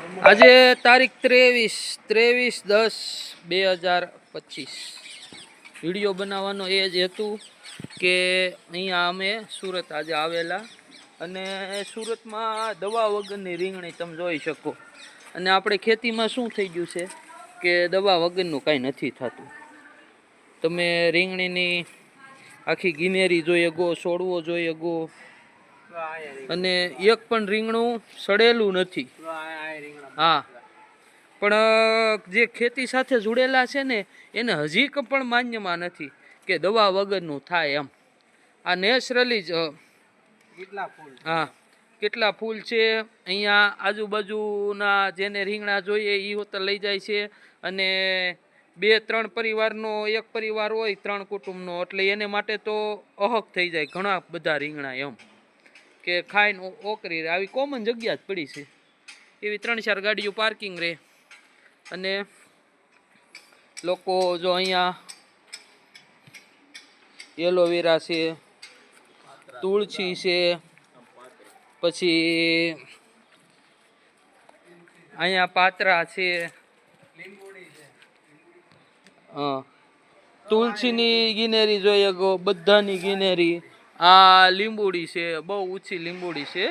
આજે તારીખ ત્રેવીસ ત્રેવીસ દસ બે હજાર પચીસ. વીડિયો બનાવવાનો એ જ હતું કે અહીંયા અમે સુરત આજે આવેલા અને સુરતમાં દવા વગરની રીંગણી તમે જોઈ શકો. અને આપણે ખેતીમાં શું થઈ ગયું છે કે દવા વગરનું કાંઈ નથી થતું. તમે રીંગણીની આખી ગિનેરી જોઈએ ગો છોડવો જોઈએ ગો અને એક પણ રીંગણું સડેલું નથી. હા. પણ જે ખેતી સાથે જોડેલા છે ને એને હજી પણ માન્યમાં નથી કે દવા વગરનું થાય એમ. આ નેચરલી જ હા કેટલા ફૂલ છે? અહીંયા આજુબાજુના જેને રીંગણા જોઈએ એ હોતે લઈ જાય છે. અને બે ત્રણ પરિવારનો એક પરિવાર હોય ત્રણ કુટુંબનો એટલે એને માટે તો અહક થઈ જાય ઘણા બધા રીંગણા એમ. કે ખાઈને ઓકરી આવી કોમન જગ્યા જ પડી છે. એવી ત્રણ ચાર ગાડીઓ પાર્કિંગ રહે અને લોકો જો અહીંયા એલોવેરા છે, તુલસી છે, પછી અહીંયા પાત્રા છે. તુલસીની ગિનેરી જોઈએ ગો બધાની ગિનેરી. આ લીંબુડી છે, બહુ ઊંચી લીંબુડી છે.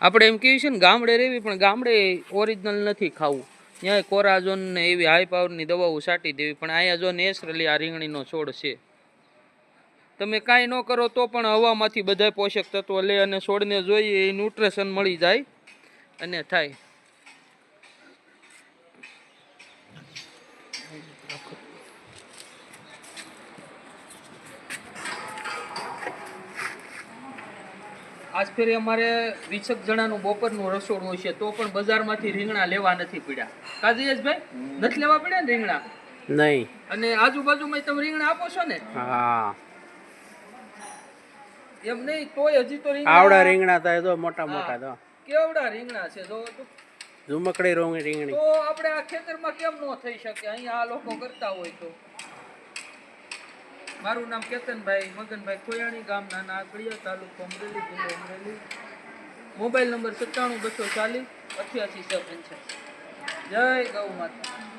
આપણે એમ કહીએ છીએ ને, ગામડે રહેવી પણ ગામડે ઓરિજિનલ નથી ખાવું. ત્યાં કોરાઝોન ને એવી હાઈ પાવરની દવાઓ છાંટી દેવી, પણ અહીંયા જો નેચરલી આ રીંગણીનો છોડ છે. તમે કાંઈ ન કરો તો પણ હવામાંથી બધા પોષક તત્વો લે અને છોડને જોઈએ, એ ન્યુટ્રેશન મળી જાય અને થાય. આજ ફેરી અમારે વીસક જણાનું બપોરનું રસોડું છે તો પણ બજારમાંથી રીંગણા લેવા નથી પડ્યા. કાજિયેશભાઈ નથી લેવા પડ્યા ને રીંગણા? નહીં. અને આજુબાજુમાં તમે રીંગણા આપો છો ને? હા. એમ નહીં તોય હજી તો રીંગણા આવડા રીંગણા થાય તો મોટા મોટા તો. કેવડા રીંગણા છે? જો ઝુમકડી રોંગી રીંગણી. તો આપણે આ ખેતરમાં કેમ ન થઈ શકે? અહીંયા આ લોકો કરતા હોય તો. મારું નામ કેતનભાઈ, મગનભાઈ કોયાણી ગામ, નાના આકડિયા, તાલુકો અમરેલી, જિલ્લો અમરેલી. મોબાઈલ નંબર સત્તાણું બસો ચાલીસ, અઠ્યાસી સો પંચાસી જય ગૌ માતા.